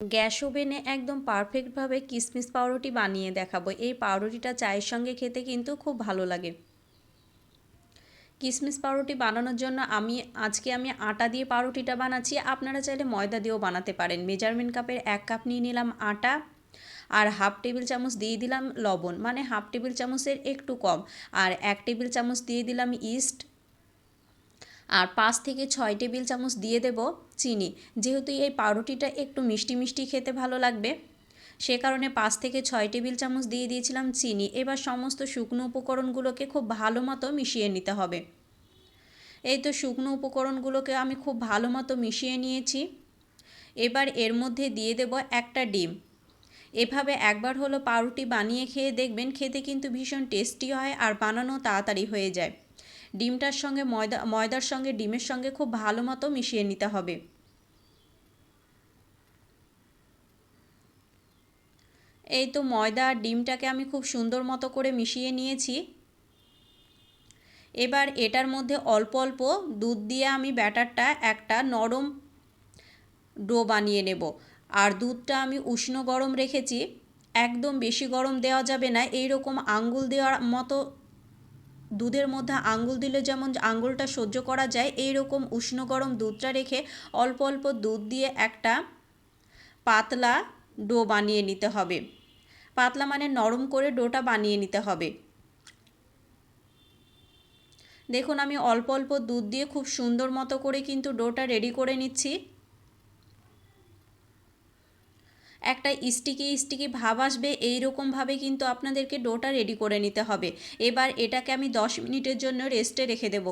Gas ওভেনে একদম পারফেক্টভাবে কিসমিস পাউরুটি বানিয়ে দেখাবো। এই পাউরুটিটা চায়ের সঙ্গে খেতে কিন্তু খুব ভালো লাগে। কিসমিস পাউরুটি বানানোর জন্য আমি, আজকে আমি আটা দিয়ে পাউরুটিটা বানাচ্ছি। আপনারা চাইলে ময়দা দিয়েও বানাতে পারেন। মেজারমেন্ট কাপের এক কাপ নিয়ে নিলাম আটা আর হাফ টেবিল চামচ দিয়ে দিলাম লবণ। মানে হাফ টেবিল চামচের একটু কম। আর এক টেবিল চামচ দিয়ে দিলাম ইস্ট। আর পাঁচ থেকে ছয় টেবিল চামচ দিয়ে দেব চিনি। যেহেতু এই পাউরুটিটা একটু মিষ্টি মিষ্টি খেতে ভালো লাগবে, সে কারণে পাঁচ থেকে ছয় টেবিল চামচ দিয়ে দিয়েছিলাম চিনি। এবার সমস্ত শুকনো উপকরণগুলোকে খুব ভালো মতো মিশিয়ে নিতে হবে। এই তো শুকনো উপকরণগুলোকে আমি খুব ভালো মতো মিশিয়ে নিয়েছি। এবার এর মধ্যে দিয়ে দেব একটা ডিম। এভাবে একবার হলো পাউরুটি বানিয়ে খেয়ে দেখবেন, খেতে কিন্তু ভীষণ টেস্টি হয় আর বানানো তাড়াতাড়ি হয়ে যায়। ডিমটার সঙ্গে ময়দা, ময়দার সঙ্গে ডিমের সঙ্গে খুব ভালো মতো মিশিয়ে নিতে হবে। এই তো ময়দা আর ডিমটাকে আমি খুব সুন্দর মতো করে মিশিয়ে নিয়েছি। এবার এটার মধ্যে অল্প অল্প দুধ দিয়ে আমি ব্যাটারটা একটা নরম ডো বানিয়ে নেব। আর দুধটা আমি উষ্ণ গরম রেখেছি, একদম বেশি গরম দেওয়া যাবে না এই রকম আঙ্গুল দেওয়ার মতো দুধের মধ্যে আঙ্গুল দিলে যেমন আঙ্গুলটা সহ্য করা যায় এই রকম উষ্ণ গরম দুধটা রেখে অল্প অল্প দুধ দিয়ে একটা পাতলা ডো বানিয়ে নিতে হবে। পাতলা মানে নরম করে ডোটা বানিয়ে নিতে হবে। দেখুন, আমি অল্প অল্প দুধ দিয়ে খুব সুন্দর মতো করে কিন্তু ডোটা রেডি করে নিচ্ছি। একটা স্টিকি স্টিকি ভাব আসবে এই রকমভাবে কিন্তু আপনাদেরকে ডোটা রেডি করে নিতে হবে। এবার এটাকে আমি দশ মিনিটের জন্য রেস্টে রেখে দেব।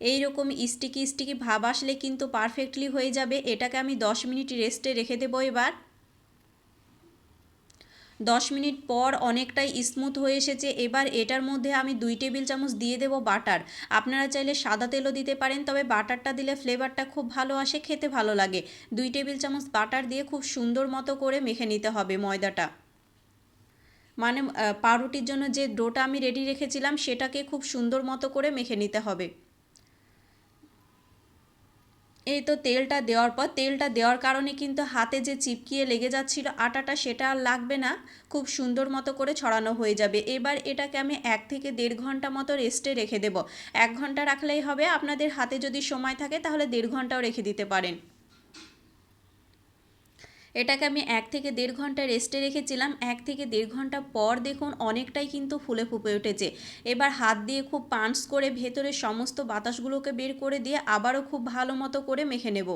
এই রকম স্টিকি স্টিকি ভাব আসলে কিন্তু পারফেক্টলি হয়ে যাবে। এটাকে আমি দশ মিনিট রেস্টে রেখে দেবো এবার। দশ মিনিট পর অনেকটাই স্মুথ হয়ে এসেছে। এবার এটার মধ্যে আমি দুই টেবিল চামচ দিয়ে দেব বাটার। আপনারা চাইলে সাদা তেলও দিতে পারেন, তবে বাটারটা দিলে ফ্লেভারটা খুব ভালো আসে, খেতে ভালো লাগে। দুই টেবিল চামচ বাটার দিয়ে খুব সুন্দর মতো করে মেখে নিতে হবে ময়দাটা। মানে পাউরুটির জন্য যে ডোটা আমি রেডি রেখেছিলাম, সেটাকে খুব সুন্দর মতো করে মেখে নিতে হবে। এই তো তেলটা দেওয়ার পর, তেলটা দেওয়ার কারণে কিন্তু হাতে যে চিপকিয়ে লেগে যাচ্ছিল আটাটা, সেটা আর লাগবে না। খুব সুন্দর মতো করে ছড়ানো হয়ে যাবে। এবার এটাকে আমি এক থেকে দেড় ঘণ্টা মতো রেস্টে রেখে দেব। এক ঘণ্টা রাখলেই হবে। আপনাদের হাতে যদি সময় থাকে, তাহলে দেড় ঘন্টাও রেখে দিতে পারেন। এটাকে আমি এক থেকে দেড় ঘণ্টা রেস্টে রেখেছিলাম। এক থেকে দেড় ঘণ্টা পর দেখুন অনেকটাই কিন্তু ফুলে ফুপে উঠেছে। এবার হাত দিয়ে খুব পাঞ্চ করে ভেতরে সমস্ত বাতাসগুলোকে বের করে দিয়ে আবারও খুব ভালো মতো করে মেখে নেব।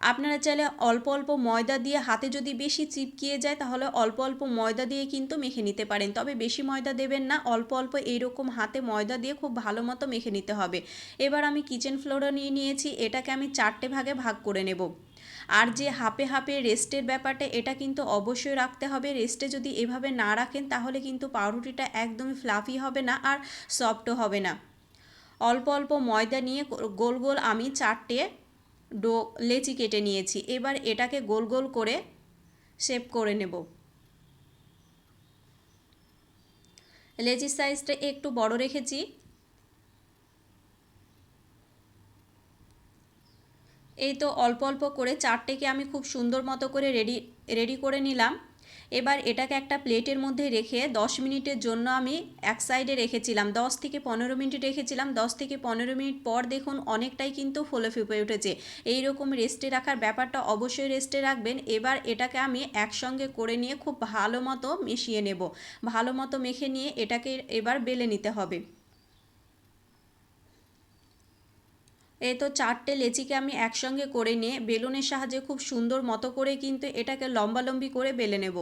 আপনারা চাইলে অল্প অল্প ময়দা দিয়ে হাতে যদি বেশি চিপকিয়ে যায় তাহলে অল্প অল্প ময়দা দিয়ে কিন্তু মেখে নিতে পারেন। তবে বেশি ময়দা দেবেন না, অল্প অল্প এইরকম হাতে ময়দা দিয়ে খুব ভালো মতো মেখে নিতে হবে। এবার আমি কিচেন ফ্লোরও নিয়ে নিয়েছি। এটাকে আমি চারটে ভাগে ভাগ করে নেব। আর যে হাপে হাপে রেস্টের ব্যাপারটা, এটা কিন্তু অবশ্যই রাখতে হবে। রেস্টে যদি এভাবে না রাখেন, তাহলে কিন্তু পাউরুটিটা একদমই ফ্লাফি হবে না আর সফটও হবে না। অল্প অল্প ময়দা নিয়ে গোল গোল আমি চারটে ডো, লেচি কেটে নিয়েছি। এবার এটাকে গোল গোল করে শেপ করে নেব। লেচির সাইজটা একটু বড় রেখেছি। এই তো অল্প অল্প করে চারটেকে আমি খুব সুন্দর মতো করে রেডি রেডি করে নিলাম। এবার এটাকে একটা প্লেটের মধ্যে রেখে 10 মিনিটের জন্য আমি এক সাইডে রেখেছিলাম। 10 থেকে পনেরো মিনিট রেখেছিলাম। 10 থেকে পনেরো মিনিট পর দেখুন অনেকটাই কিন্তু ফুলে ফুপে উঠেছে। এই রকম রেস্টে রাখার ব্যাপারটা অবশ্যই রেস্টে রাখবেন। এবার এটাকে আমি একসঙ্গে করে নিয়ে খুব ভালো মতো মিশিয়ে নেব। ভালো মতো মেখে নিয়ে এটাকে এবার বেলে নিতে হবে। এই তো চারটে লেচিকে আমি একসঙ্গে করে নিয়ে বেলুনের সাহায্যে খুব সুন্দর মতো করে কিন্তু এটাকে লম্বালম্বি করে বেলে নেব।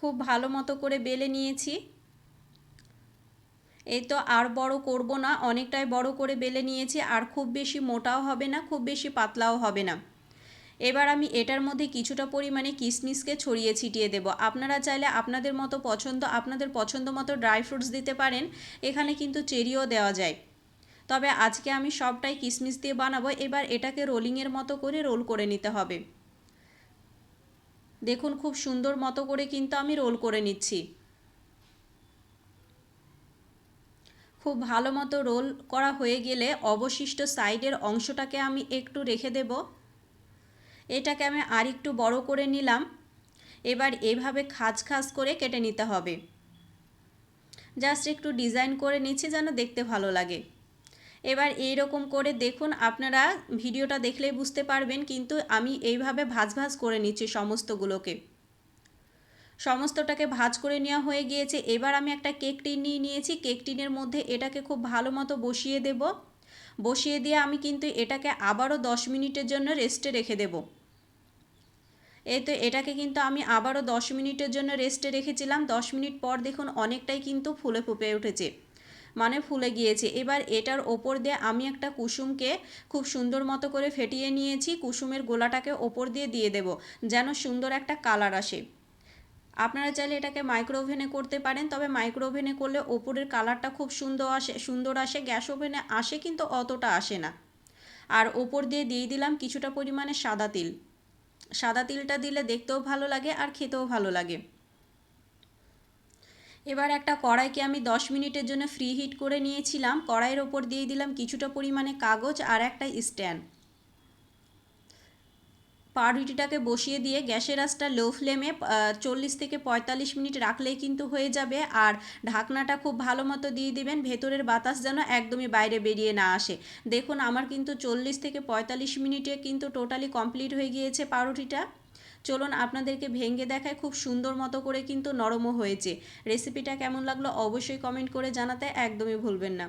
খুব ভালো মতো করে বেলে নিয়েছি। এই তো আর বড় করব না, অনেকটাই বড় করে বেলে নিয়েছি, আর খুব বেশি মোটাও হবে না, খুব বেশি পাতলাও হবে না। এবার আমি এটার মধ্যে কিছুটা পরিমাণে কিশমিশকে ছড়িয়ে ছিটিয়ে দেব। আপনারা চাইলে আপনাদের মতো পছন্দ, আপনাদের পছন্দ মতো ড্রাই ফ্রুটস দিতে পারেন। এখানে কিন্তু চেরিও দেওয়া যায়। তবে আজকে আমি সবটাই কিশমিশ দিয়ে বানাবো। এবার এটাকে রোলিংয়ের মতো করে রোল করে নিতে হবে। দেখুন খুব সুন্দর মতো করে কিন্তু আমি রোল করে নিচ্ছি। খুব ভালো মতো রোল করা হয়ে গেলে অবশিষ্ট সাইডের অংশটাকে আমি একটু রেখে দেব। এটাকে আমি আর একটু বড় করে নিলাম। এবার এভাবে খাজ খাজ করে কেটে নিতে হবে। জাস্ট একটু ডিজাইন করে নিচ্ছি যেন দেখতে ভালো লাগে। এবার এই রকম করে দেখুন, আপনারা ভিডিওটা দেখলেই বুঝতে পারবেন, কিন্তু আমি এইভাবে ভাজ ভাজ করে নিচ্ছি সমস্তগুলোকে। সমস্তটাকে ভাজ করে নেওয়া হয়ে গিয়েছে। এবার আমি একটা কেক টিন নিয়ে নিয়েছি। কেক টিনের মধ্যে এটাকে খুব ভালো মতো বসিয়ে দেব। বসিয়ে দিয়ে আমি কিন্তু এটাকে আবারও দশ মিনিটের জন্য রেস্টে রেখে দেব। এই তো এটাকে কিন্তু আমি আবারও দশ মিনিটের জন্য রেস্টে রেখেছিলাম। দশ মিনিট পর দেখুন অনেকটাই কিন্তু ফুলে ফুপে উঠেছে। মানে ফুলে গিয়েছে। এবার এটার ওপর দিয়ে আমি একটা কুসুমকে খুব সুন্দর মতো করে ফেটিয়ে নিয়েছি। কুসুমের গোলাটাকে ওপর দিয়ে দিয়ে দেব, যেন সুন্দর একটা কালার আসে। আপনারা চাইলে এটাকে মাইক্রো ওভেনে করতে পারেন, তবে মাইক্রো ওভেনে করলে ওপরের কালারটা খুব সুন্দর আসে সুন্দর আসে গ্যাস ওভেনে আসে কিন্তু অতটা আসে না। আর ওপর দিয়ে দিয়ে দিলাম কিছুটা পরিমাণে সাদা তিল। সাদা তিলটা দিলে দেখতেও ভালো লাগে আর খেতেও ভালো লাগে। এবার একটা কড়াইকে আমি দশ মিনিটের জন্য ফ্রি হিট করে নিয়েছিলাম। কড়াইয়ের ওপর দিয়ে দিলাম কিছুটা পরিমাণে কাগজ আর একটা স্ট্যান্ড। পাউরুটিটাকে বসিয়ে দিয়ে গ্যাসের আঁচটা লো ফ্লেমে চল্লিশ থেকে পঁয়তাল্লিশ মিনিট রাখলেই কিন্তু হয়ে যাবে। আর ঢাকনাটা খুব ভালো মতো দিয়ে দিবেন, ভেতরের বাতাস যেন একদমই বাইরে বেরিয়ে না আসে। দেখুন, আমার কিন্তু চল্লিশ থেকে পঁয়তাল্লিশ মিনিটে কিন্তু টোটালি কমপ্লিট হয়ে গিয়েছে পাউরুটিটা চলুন, আপনাদেরকে ভেঙে দেখায় খুব সুন্দর মতো করে কিন্তু নরমও হয়েছে। রেসিপিটা কেমন লাগল অবশ্যই কমেন্ট করে জানাতে একদমই ভুলবেন না।